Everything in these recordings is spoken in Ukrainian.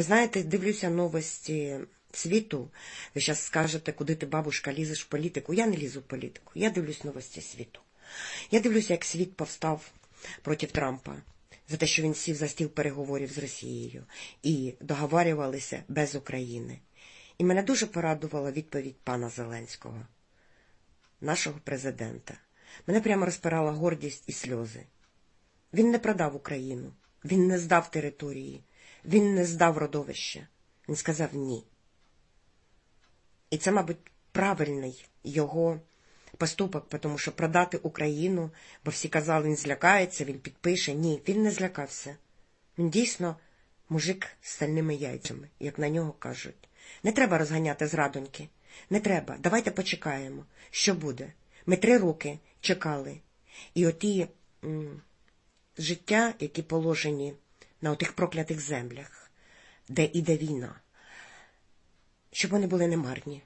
Ви знаєте, дивлюся новості світу. Ви зараз скажете, куди ти, бабушка, лізеш в політику. Я не лізу в політику. Я дивлюсь новості світу. Я дивлюся, як світ повстав проти Трампа за те, що він сів за стіл переговорів з Росією і договарювалися без України. І мене дуже порадувала відповідь пана Зеленського, нашого президента. Мене прямо розпирала гордість і сльози. Він не продав Україну, він не здав території, він не здав родовище. Він сказав ні. І це, мабуть, правильний його поступок, тому що продати Україну, бо всі казали, він злякається, він підпише. Ні, він не злякався. Він дійсно мужик з стальними яйцями, як на нього кажуть. Не треба розганяти зрадоньки. Не треба. Давайте почекаємо. Що буде? Ми три роки чекали. І оті життя, які положені на отих проклятих землях, де іде війна, щоб вони були немарні.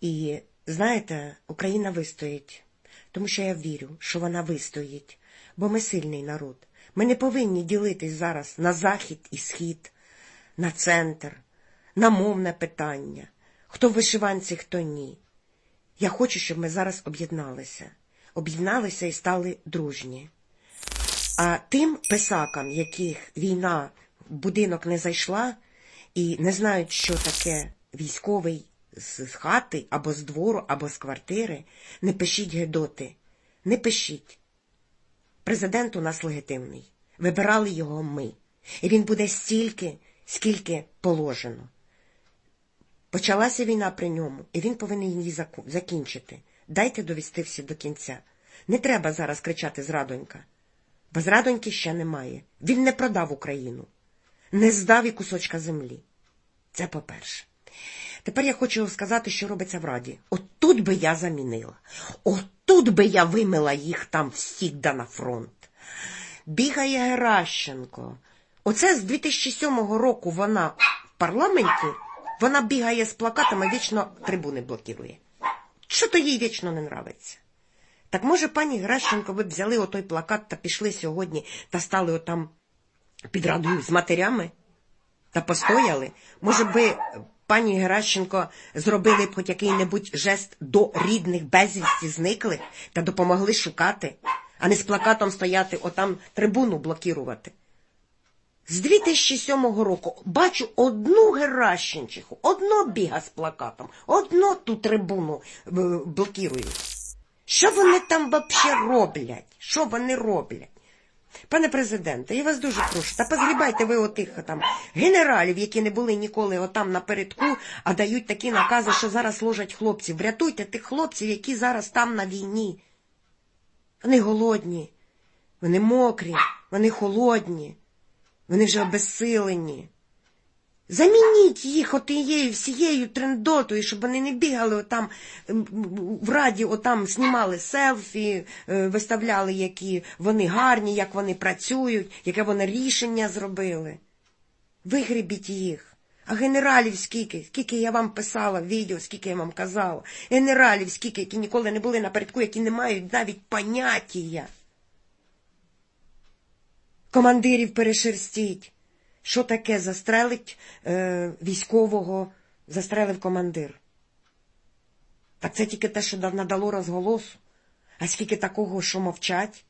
І знаєте, Україна вистоїть, тому що я вірю, що вона вистоїть, бо ми сильний народ. Ми не повинні ділитись зараз на захід і схід, на центр, на мовне питання, хто в вишиванці, хто ні. Я хочу, щоб ми зараз об'єдналися, об'єдналися і стали дружні. А тим писакам, яких війна в будинок не зайшла і не знають, що таке військовий з хати або з двору, або з квартири, не пишіть гедоти, не пишіть. Президент у нас легітимний. Вибирали його ми. І він буде стільки, скільки положено. Почалася війна при ньому, і він повинен її закінчити. Дайте довести всі до кінця. Не треба зараз кричати зрадонька. Бо зрадоньки ще немає. Він не продав Україну, не здав і кусочка землі. Це по-перше. Тепер я хочу сказати, що робиться в Раді. От тут би я замінила. От тут би я вимила їх там всіх да на фронт. Бігає Геращенко. Оце з 2007 року вона в парламенті, вона бігає з плакатами, вічно трибуни блокує. Що то їй вічно не нравиться? Так може, пані Геращенко, ви б взяли отой плакат та пішли сьогодні та стали отам під радою з матерями та постояли? Може би пані Геращенко зробили б хоч який-небудь жест до рідних безвісті зниклих та допомогли шукати, а не з плакатом стояти отам трибуну блокувати? З 2007 року бачу одну Геращенчиху, одно біга з плакатом, одно ту трибуну е, блокують. Що вони там вообще роблять? Що вони роблять? Пане президенте, я вас дуже прошу, та позгрібайте ви отих там генералів, які не були ніколи отам напередку, а дають такі накази, що зараз ложать хлопців. Врятуйте тих хлопців, які зараз там на війні. Вони голодні, вони мокрі, вони холодні, вони вже обезсилені. Замініть їх отією всією трендотою, щоб вони не бігали отам в раді, отам знімали селфі, е, виставляли, які вони гарні, як вони працюють, яке вони рішення зробили. Вигребіть їх. А генералів скільки, скільки я вам писала відео, скільки я вам казала. Генералів скільки, які ніколи не були напередку, які не мають навіть поняття. Командирів перешерстіть. Що таке застрелить е, військового, застрелив командир? Так це тільки те, що надало розголосу. А скільки такого, що мовчать?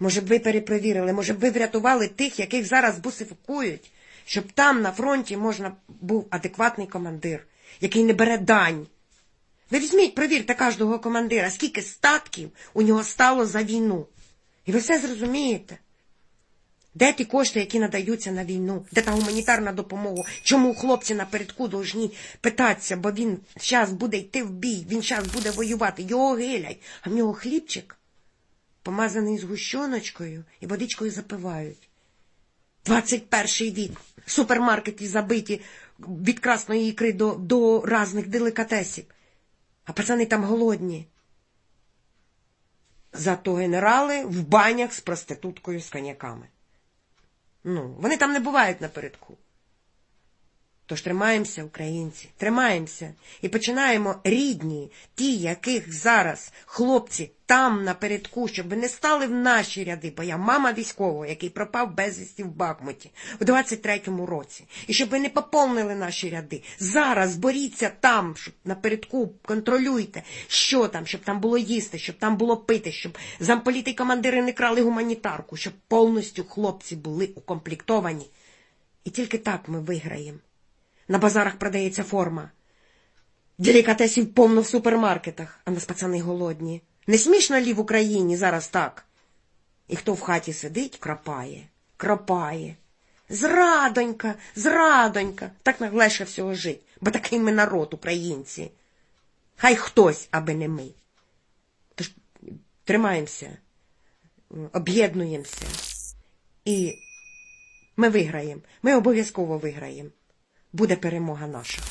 Може б ви перепровірили, може б ви врятували тих, яких зараз бусифікують, щоб там на фронті можна був адекватний командир, який не бере дань. Ви візьміть, провірте кожного командира, скільки статків у нього стало за війну. І ви все зрозумієте. Де ті кошти, які надаються на війну? Де та гуманітарна допомога? Чому хлопці напередку должні питатися, бо він зараз буде йти в бій, він зараз буде воювати, його гилять, а в нього хлібчик помазаний згущеночкою і водичкою запивають. 21 вік. Супермаркети забиті від красної ікри до, до разних делікатесів. А пацани там голодні. Зато генерали в банях з проституткою з коньяками. Ну, вони там не бувають напередку. Тож тримаємося, українці, тримаємося і починаємо рідні, ті, яких зараз хлопці там напередку, щоб не стали в наші ряди, бо я мама військового, який пропав безвісті в Бахмуті у 23-му році. І щоб ви не поповнили наші ряди. Зараз боріться там, щоб напередку контролюйте, що там, щоб там було їсти, щоб там було пити, щоб замполіти командири не крали гуманітарку, щоб повністю хлопці були укомплектовані. І тільки так ми виграємо. На базарах продається форма. Делікатесів повно в супермаркетах, а нас пацани голодні. Не смішно лі в Україні зараз так. І хто в хаті сидить, кропає, кропає. Зрадонька, зрадонька. Так наглеше всього жить, бо такий ми народ, українці. Хай хтось, аби не ми. Тож тримаємося, об'єднуємося. І ми виграємо. Ми обов'язково виграємо. Буде перемога наша.